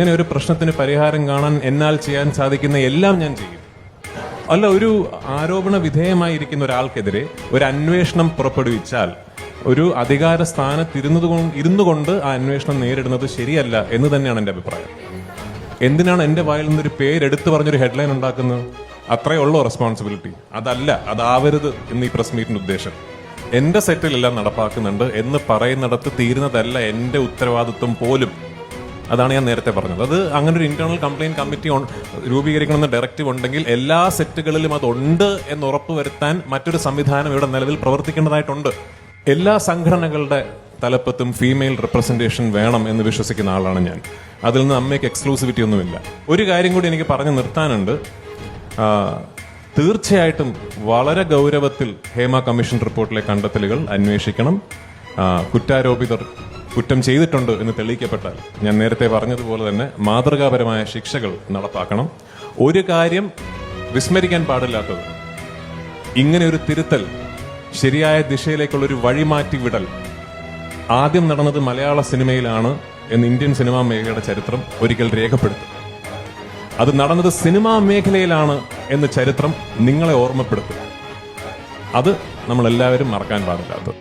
ഇങ്ങനെ ഒരു പ്രശ്നത്തിന് പരിഹാരം കാണാൻ എന്നാൽ ചെയ്യാൻ സാധിക്കുന്ന എല്ലാം ഞാൻ ചെയ്യും. അല്ല ഒരു ആരോപണ വിധേയമായിരിക്കുന്ന ഒരാൾക്കെതിരെ ഒരു അന്വേഷണം പുറപ്പെടുവിച്ചാൽ ഒരു അധികാര സ്ഥാനത്തിരുന്നത് ഇരുന്നു കൊണ്ട് ആ അന്വേഷണം നേരിടുന്നത് ശരിയല്ല എന്ന് തന്നെയാണ് എന്റെ അഭിപ്രായം. എന്തിനാണ് എന്റെ വായിൽ നിന്നൊരു പേരെടുത്ത് പറഞ്ഞൊരു ഹെഡ്ലൈൻ ഉണ്ടാക്കുന്നത്? അത്രയേ ഉള്ളൂ റെസ്പോൺസിബിലിറ്റി അതല്ല അതാവരുത് എന്ന് ഈ പ്രസ് മീറ്റിന്റെ ഉദ്ദേശം. എന്റെ സെറ്റിലെല്ലാം നടപ്പാക്കുന്നുണ്ട് എന്ന് പറയുന്നിടത്ത് തീരുന്നതല്ല എന്റെ ഉത്തരവാദിത്വം പോലും. അതാണ് ഞാൻ നേരത്തെ പറഞ്ഞത്. അത് അങ്ങനെ ഒരു ഇന്റേണൽ കംപ്ലൈന്റ് കമ്മിറ്റി രൂപീകരിക്കണമെന്ന് ഡയറക്റ്റീവ് ഉണ്ടെങ്കിൽ എല്ലാ സെറ്റുകളിലും അതുണ്ട് എന്ന് ഉറപ്പ് വരുത്താൻ മറ്റൊരു സംവിധാനം ഇവിടെ നിലവിൽ പ്രവർത്തിക്കേണ്ടതായിട്ടുണ്ട്. എല്ലാ സംഘടനകളുടെ തലപ്പത്തും ഫീമെയിൽ റെപ്രസെന്റേഷൻ വേണം എന്ന് വിശ്വസിക്കുന്ന ആളാണ് ഞാൻ. അതിൽ നിന്ന് അമ്മയ്ക്ക് എക്സ്ക്ലൂസിവിറ്റി ഒന്നുമില്ല. ഒരു കാര്യം കൂടി എനിക്ക് പറഞ്ഞു നിർത്താനുണ്ട്. തീർച്ചയായിട്ടും വളരെ ഗൗരവത്തിൽ ഹേമ കമ്മീഷൻ റിപ്പോർട്ടിലെ കണ്ടെത്തലുകൾ അന്വേഷിക്കണം. കുറ്റാരോപിതർ കുറ്റം ചെയ്തിട്ടുണ്ട് എന്ന് തെളിയിക്കപ്പെട്ടാൽ ഞാൻ നേരത്തെ പറഞ്ഞതുപോലെ തന്നെ മാതൃകാപരമായ ശിക്ഷകൾ നടപ്പാക്കണം. ഒരു കാര്യം വിസ്മരിക്കാൻ പാടില്ലാത്തത് ഇങ്ങനെ ഒരു തിരുത്തൽ ശരിയായ ദിശയിലേക്കുള്ള ഒരു വഴിമാറ്റി വിടൽ ആദ്യം നടന്നത് മലയാള സിനിമയിലാണ് എന്ന് ഇന്ത്യൻ സിനിമാ മേഖലയുടെ ചരിത്രം ഒരിക്കൽ രേഖപ്പെടുത്തും. അത് നടന്നത് സിനിമാ മേഖലയിലാണ് എന്ന ചരിത്രം നിങ്ങളെ ഓർമ്മപ്പെടുത്തും. അത് നമ്മളെല്ലാവരും മറക്കാൻ പാടില്ലാത്തത്.